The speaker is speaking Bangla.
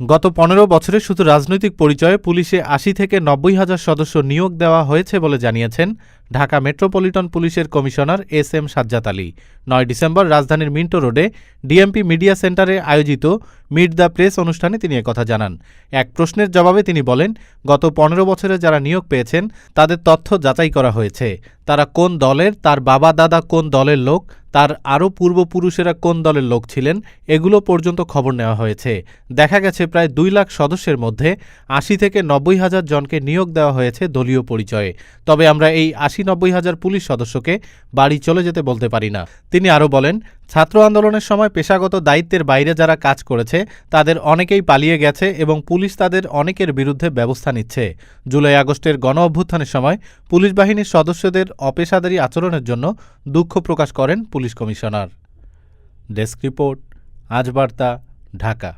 গত পনেরো বছরে শুধু রাজনৈতিক পরিচয়ে পুলিশে আশি থেকে নব্বই হাজার সদস্য নিয়োগ দেওয়া হয়েছে বলে জানিয়েছেন ঢাকা মেট্রোপলিটন পুলিশের commissioner S M Sajjad Ali. নয় ডিসেম্বর রাজধানীর মিন্টো রোডে ডিএমপি মিডিয়া সেন্টারে আয়োজিত মিট দ্য প্রেস অনুষ্ঠানে তিনি একথা জানান। এক প্রশ্নের জবাবে তিনি বলেন, গত পনেরো বছরে যারা নিয়োগ পেয়েছেন, তাদের তথ্য যাচাই করা হয়েছে। তারা কোন দলের, তার বাবা দাদা কোন দলের লোক, তার আরও পূর্বপুরুষেরা কোন দলের লোক ছিলেন, এগুলো পর্যন্ত খবর নেওয়া হয়েছে। দেখা গেছে প্রায় দুই লাখ সদস্যের মধ্যে আশি থেকে নব্বই হাজার জনকে নিয়োগ দেওয়া হয়েছে দলীয় পরিচয়ে। তবে আমরা এই আশি নব্বই হাজার পুলিশ সদস্যকে বাড়ি চলে যেতে বলতে পারি না। তিনি আরও বলেন, ছাত্র আন্দোলনের সময় পেশাগত দায়িত্বের বাইরে যারা কাজ করেছে, তাদের অনেকেই পালিয়ে গেছে এবং পুলিশ তাদের অনেকের বিরুদ্ধে ব্যবস্থা নিচ্ছে। জুলাই আগস্টের গণ অভ্যুত্থানের সময় পুলিশ বাহিনীর সদস্যদের অপেশাদারী আচরণের জন্য দুঃখ প্রকাশ করেন পুলিশ কমিশনার। ডেস্ক রিপোর্ট, আজ বার্তা, ঢাকা।